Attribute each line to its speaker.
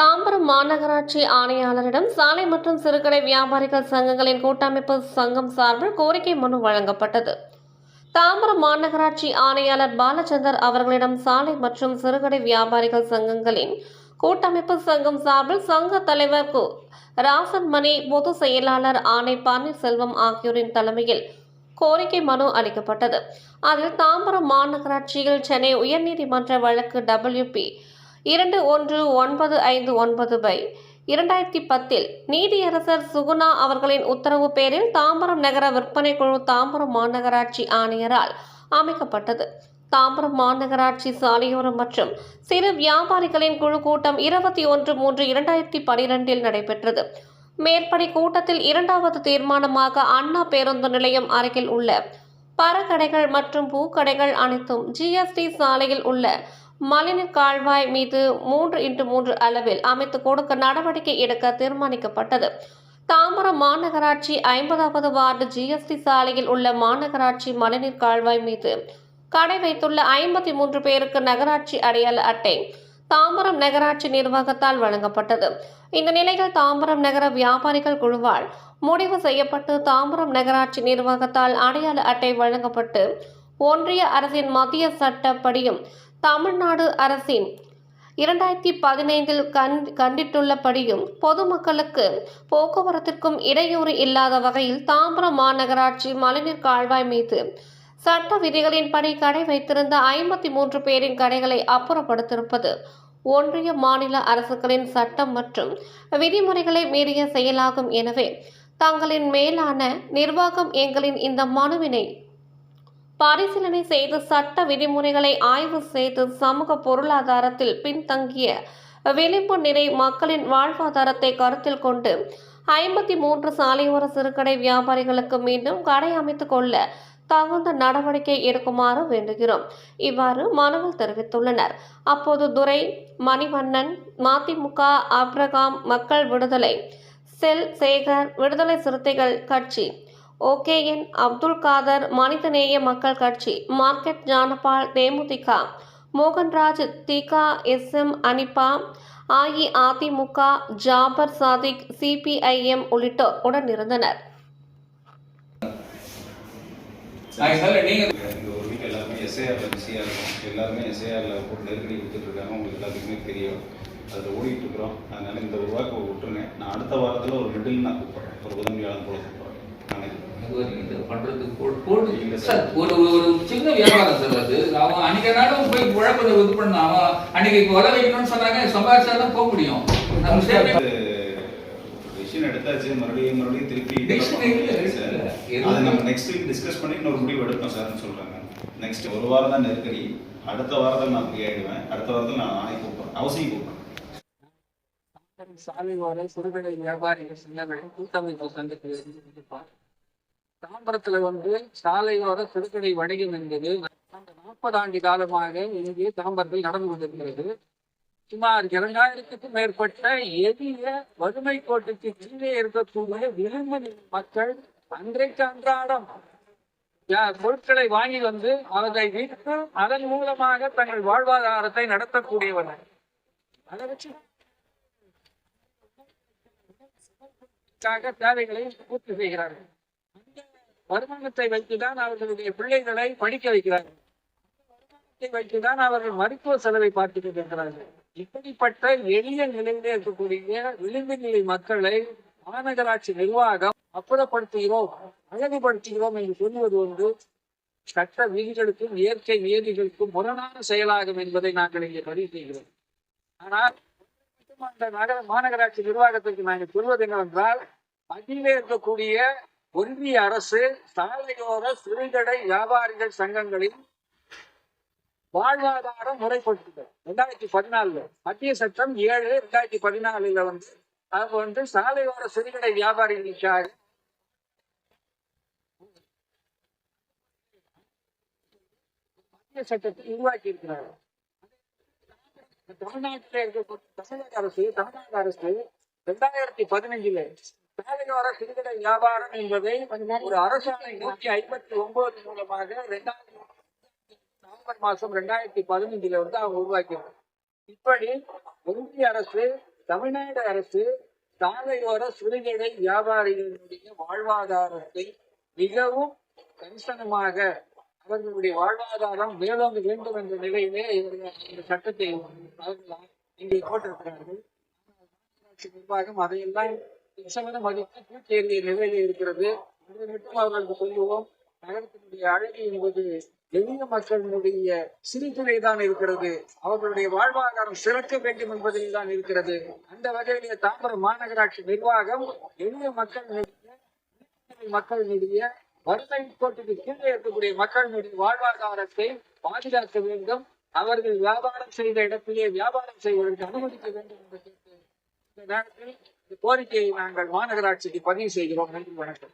Speaker 1: தாம்பரம் மாநகராட்சி ஆணையாளரிடம் சாலை மற்றும் சிறுகடை வியாபாரிகள் சங்கங்களின் கூட்டமைப்பு சங்கம் சார்பில் கோரிக்கை மனு வழங்கப்பட்டது. தாம்பரம் மாநகராட்சி ஆணையாளர் பாலச்சந்தர் அவர்களிடம் சாலை மற்றும் சிறுகடை வியாபாரிகள் சங்கங்களின் கூட்டமைப்பு சங்கம் சார்பில் சங்க தலைவர் கு. ராசன்மணி பொதுச் செயலாளர் ஆணை பன்னீர்செல்வம் ஆகியோரின் தலைமையில் கோரிக்கை மனு அளிக்கப்பட்டது. அதில் தாம்பரம் மாநகராட்சியில் சென்னை உயர்நீதிமன்ற வழக்கு டபிள்யூபி இரண்டு ஒன்று ஒன்பது ஐந்து ஒன்பது பை. இரண்டாயிரத்தி பத்தில் நீதியரசர் சுகுணா அவர்களின் உத்தரவு பேரில் தாம்பரம் நகர விற்பனை குழு தாம்பரம் மாநகராட்சி ஆணையரால் அமைக்கப்பட்டது. தாம்பரம் மாநகராட்சி சாலையோரம் மற்றும் சிறு வியாபாரிகளின் குழு கூட்டம் இருபத்தி ஒன்று மூன்று இரண்டாயிரத்தி பனிரெண்டில் நடைபெற்றது. மேற்படி கூட்டத்தில் இரண்டாவது தீர்மானமாக அண்ணா பேருந்து நிலையம் அருகில் உள்ள பறக்கடைகள் மற்றும் பூக்கடைகள் அனைத்தும் ஜிஎஸ்டி சாலையில் உள்ள மலினீர் கால்வாய் மீது மூன்று இன்ட்டு மூன்று அளவில் அமைத்து கொடுக்க நடவடிக்கை எடுக்க தீர்மானிக்கப்பட்டது. தாம்பரம் மாநகராட்சி ஐம்பதாவது வார்டு ஜிஎஸ்டி சாலையில் உள்ள மாநகராட்சி மழைநீர் கால்வாய் மீது கடை வைத்துள்ள ஐம்பத்தி மூன்று பேருக்கு நகராட்சி அடையாள அட்டை தாம்பரம் நகராட்சி நிர்வாகத்தால் வழங்கப்பட்டது. இந்த நிலையில் தாம்பரம் நகர வியாபாரிகள் குழுவால் முடிவு செய்யப்பட்டு தாம்பரம் நகராட்சி நிர்வாகத்தால் அடையாள அட்டை வழங்கப்பட்டு ஒன்றிய அரசின் மத்திய சட்டப்படியும் தமிழ்நாடு அரசின் இரண்டாயிரத்தி பதினைந்தில் கண் கண்டிட்டுள்ளபடியும் பொதுமக்களுக்கு போக்குவரத்திற்கும் இடையூறு இல்லாத வகையில் தாம்பரம் மாநகராட்சி மழைநீர் கால்வாய் மீது சட்ட விதிகளின்படி கடை வைத்திருந்த ஐம்பத்தி மூன்று பேரின் கடைகளை அப்புறப்படுத்தியிருப்பது ஒன்றிய மாநில அரசுகளின் சட்டம் மற்றும் விதிமுறைகளை மீறிய செயலாகும். எனவே தங்களின் மேலான நிர்வாகம் எங்களின் இந்த மனுவினை பரிசீலனை செய்து சட்ட விதிமுறைகளை ஆய்வு செய்து சமூக பொருளாதாரத்தில் பின்தங்கிய விளிம்பு நிலை மக்களின் வாழ்வாதாரத்தை கருத்தில் கொண்டு ஐம்பத்தி மூன்று சாலையோர சிறுகடை வியாபாரிகளுக்கு மீண்டும் கடை அமைத்துக் கொள்ள தகுந்த நடவடிக்கை எடுக்குமாறு வேண்டுகிறோம். இவ்வாறு மனுவில் தெரிவித்துள்ளனர். அப்போது துரை மணிவண்ணன் மதிமுக அப்ரகாம் மக்கள் விடுதலை செல் சேகர் விடுதலை சிறுத்தைகள் கட்சி ஓகேஎன் Abdul Khader Manithaneya Makkal Katchi market John Paul DMDK Mohanraj திகா எஸ்எம் அனிபா அஇஅதிமுக ஜாபர் சாதிக் சிபிஐஎம் உள்ளிட்டோர் உடனிருந்தனர்
Speaker 2: அதனால நீங்க
Speaker 3: இந்த ஒரு வீக் எல்லாருமே எஸ்ஏஆர்ல பிஸியாக இருக்கும். எல்லாருமே எஸ்ஏஆர்ல போட்டு நெருக்கடி கொடுத்துட்டு இருக்காங்க. உங்களுக்கு எல்லாத்துக்குமே தெரியும். அதில் ஓடிட்டு இருக்கிறோம். அதனால இந்த ஒரு வாக்கு விட்டுருங்க நான் அடுத்த வாரத்தில் ஒரு மிடில் நான் கூப்பிட்றேன். ஒரு வியாழன் போல கூப்பிட்றேன். நாளைக்கு
Speaker 2: இது பண்றதுக்கு போட்டு சார் ஒரு ஒரு சின்ன வியாபாரம் சார் அது. அவன் அன்னைக்கு நாளும் போய் உழைப்பதை இது பண்ண. அவன் அன்னைக்கு வர வைக்கணும்னு சொன்னாங்க சம்பாதிச்சா தான் போக முடியும்.
Speaker 3: டிசிஷன் எடுத்தாச்சு. மறுபடியும் மறுபடியும் திருப்பி. அதை நம்ம நெக்ஸ்ட் வீக் டிஸ்கஸ் பண்ணி இன்னொரு முடிவு எடுப்போம் சார்னு சொல்றாங்க. நெக்ஸ்ட் ஒரு வாரம் தான் நெருக்கடி. அடுத்த வாரத்தில் நான் ஃப்ரீ அடுத்த வாரத்தில் நான் நாளைக்கு கூப்பிட்றேன். அவசியம் கூப்பிட்றேன்.
Speaker 4: சாலை வார சிறுகடை வியாபாரிகள் சங்கங்களின் கூட்டமைப்பு இருந்து தாம்பரத்துல வந்து சாலையோர சிறுகடை வணிகம் என்பது நாற்பது ஆண்டு காலமாக இங்கே தாம்பரத்தில் நடந்து கொண்டிருக்கிறது. சுமார் இரண்டாயிரத்துக்கும் மேற்பட்ட எளிய வறுமை கோட்டுக்கு கீழே இருக்கக்கூடிய விளிம்பு மக்கள் அன்றைக்கு அன்றாடம் பொருட்களை வாங்கி வந்து அவர்களை விற்று அதன் மூலமாக தங்கள் வாழ்வாதாரத்தை நடத்தக்கூடியவர்கள். அதை வச்சு தேவைகளை பூர்த்தி செய்கிறார்கள். வருமானத்தை வைத்துதான் அவர்களுடைய பிள்ளைகளை படிக்க வைக்கிறார்கள். வருமானத்தை வைத்துதான் அவர்கள் மருத்துவ செலவை பார்த்துக் கொண்டிருக்கிறார்கள். இப்படிப்பட்ட எளிய நிலையிலே இருக்கக்கூடிய விளிம்பு நிலை மக்களை மாநகராட்சி நிர்வாகம் அப்புறப்படுத்துகிறோம் அழகுபடுத்துகிறோம் என்று சொல்வது ஒன்று சட்ட விதிகளுக்கும் இயற்கை நியதிகளுக்கும் முரணான செயலாகும் என்பதை நாங்கள் இங்கே பதிவு செய்கிறோம். ஆனால் அந்த நகர மாநகராட்சி நிர்வாகத்திற்கு நாங்கள் சொல்வது என்னவென்றால் அகிலே இருக்கக்கூடிய ஒன்றிய அரசு சாலையோர சிறுகடை வியாபாரிகள் சங்கங்களின் வாழ்வாதாரம் முறைப்படுத்துதல் ரெண்டாயிரத்தி பதினாலுல மத்திய சட்டம் ஏழு ரெண்டாயிரத்தி பதினாலுல வந்து அவங்க வந்து சாலையோர சிறுகடை வியாபாரிகளுக்காக மத்திய சட்டத்தை உருவாக்கி இருக்கிறார்கள் தமிழ்நாட்டில் இருக்கக்கூடிய தமிழக அரசு தமிழ்நாடு அரசு ரெண்டாயிரத்தி பதினஞ்சுல சாலையோர சிறுகடை வியாபாரம் என்பதை ஒரு அரசாணை நூற்றி ஐம்பத்தி ஒன்பது மூலமாக ரெண்டாயிரத்தி நவம்பர் மாசம் ரெண்டாயிரத்தி பதினஞ்சுல வந்து அவங்க உருவாக்கினாங்க இப்படி ஒன்றிய அரசு தமிழ்நாடு அரசு சாலையோர சிறுகடை வியாபாரிகளுடைய வாழ்வாதாரத்தை மிகவும் கணிசனமாக அவர்களுடைய வாழ்வாதாரம் மேலோங்க வேண்டும் என்ற நிலையிலே இந்த சட்டத்தை அவர்கள் இங்கே போட்டிருக்கிறார்கள். நிர்வாகம் அதையெல்லாம் நிசமன மதித்து தூக்கி எறிய நிலையில் இருக்கிறது. இதை மட்டும் அவர்களுக்கு சொல்லுவோம் நகரத்தினுடைய அழகு என்பது எளிய மக்களினுடைய சிறுதுறை தான் இருக்கிறது. அவர்களுடைய வாழ்வாதாரம் சிறக்க வேண்டும் என்பதில் தான் இருக்கிறது. அந்த வகையிலே தாம்பரம் மாநகராட்சி நிர்வாகம் எளிய மக்களினுடைய மக்களினுடைய வறுமை கோட்டுக்கு கீழே இருக்கக்கூடிய மக்களினுடைய வாழ்வாதாரத்தை பாதுகாக்க வேண்டும். அவர்கள் வியாபாரம் செய்த இடத்திலே வியாபாரம் செய்வதற்கு அனுமதிக்க வேண்டும் என்று கேட்டு இந்த நேரத்தில் கோரிக்கையை நாங்கள் மாநகராட்சிக்கு பதிவு செய்கிறோம். நன்றி வணக்கம்.